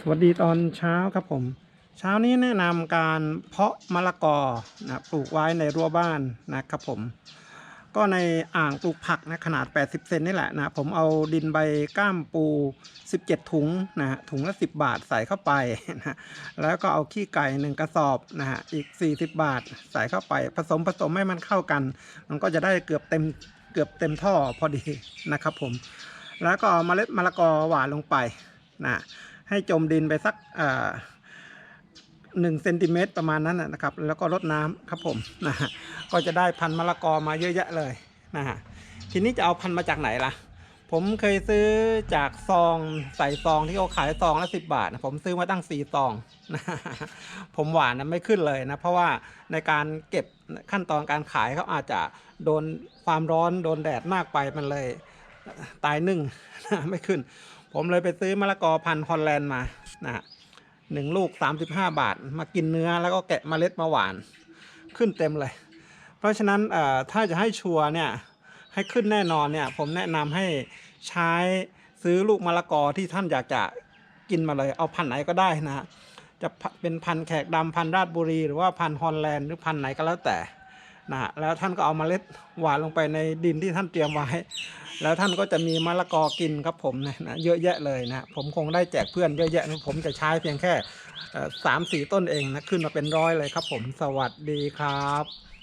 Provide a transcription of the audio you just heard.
สวัสดีตอนเช้าครับผม เช้านี้แนะนำการเพาะมะละกอนะปลูกไว้ในรั้วบ้านนะครับผม ก็ในอ่างปลูกผักนะขนาด 80 เซนนี่แหละนะผมเอาดินใบก้ามปู 17 ถุงนะถุงละ 10 บาทใส่เข้าไปนะแล้วก็เอาขี้ไก่หนึ่งกระสอบนะฮะอีก 40 บาทใส่เข้าไป ผสมผสมให้มันเข้ากัน มันก็จะได้เกือบเต็มเกือบเต็มท่อพอดีนะครับผม แล้วก็เอาเมล็ดมะละกอหว่านลงไปนะ ให้จมดินไปสักหนึ่งเซนติเมตรประมาณนั้นนะครับ แล้วก็รดน้ำครับผมนะฮะก็จะได้พันธุ์มะละกอมาเยอะแยะเลยนะฮะทีนี้จะเอาพันธุ์มาจากไหนล่ะ ผมเคยซื้อจากซองใส่ซองที่เขาขายซองละสิบบาทนะผมซื้อมาตั้งสี่ซองนะผมหวานนะไม่ขึ้นเลยนะ เพราะว่าในการเก็บขั้นตอนการขายเขาอาจจะโดนความร้อนโดนแดดมากไปมันเลย ตายนึ่งไม่ขึ้น ผมเลยไปซื้อมะละกอพันธุ์ฮอลแลนด์มานะหนึ่งลูก 35 บาท มากินเนื้อแล้วก็แกะเมล็ดมาหวาน ขึ้นเต็มเลย เพราะฉะนั้นถ้าจะให้ชัวร์เนี่ยให้ขึ้นแน่นอนเนี่ย ผมแนะนำให้ใช้ซื้อลูกมะละกอที่ท่านอยากจะกินมาเลย เอาพันธุ์ไหนก็ได้นะฮะจะเป็นพันธุ์แขกดำพันธุ์ราชบุรี หรือว่าพันธุ์ฮอลแลนด์หรือพันธุ์ไหนก็แล้วแต่ นะแล้วท่านก็เอามาเมล็ดหวานลงไปในดินที่ท่านเตรียมไว้ แล้วท่านก็จะมีมะละกอกินครับผมนะนะเยอะแยะเลยนะผมคงได้แจกเพื่อนเยอะแยะนะผมจะใช้เพียงแค่สามสี่ต้นเองนะขึ้นมาเป็นร้อยเลยครับผมสวัสดีครับ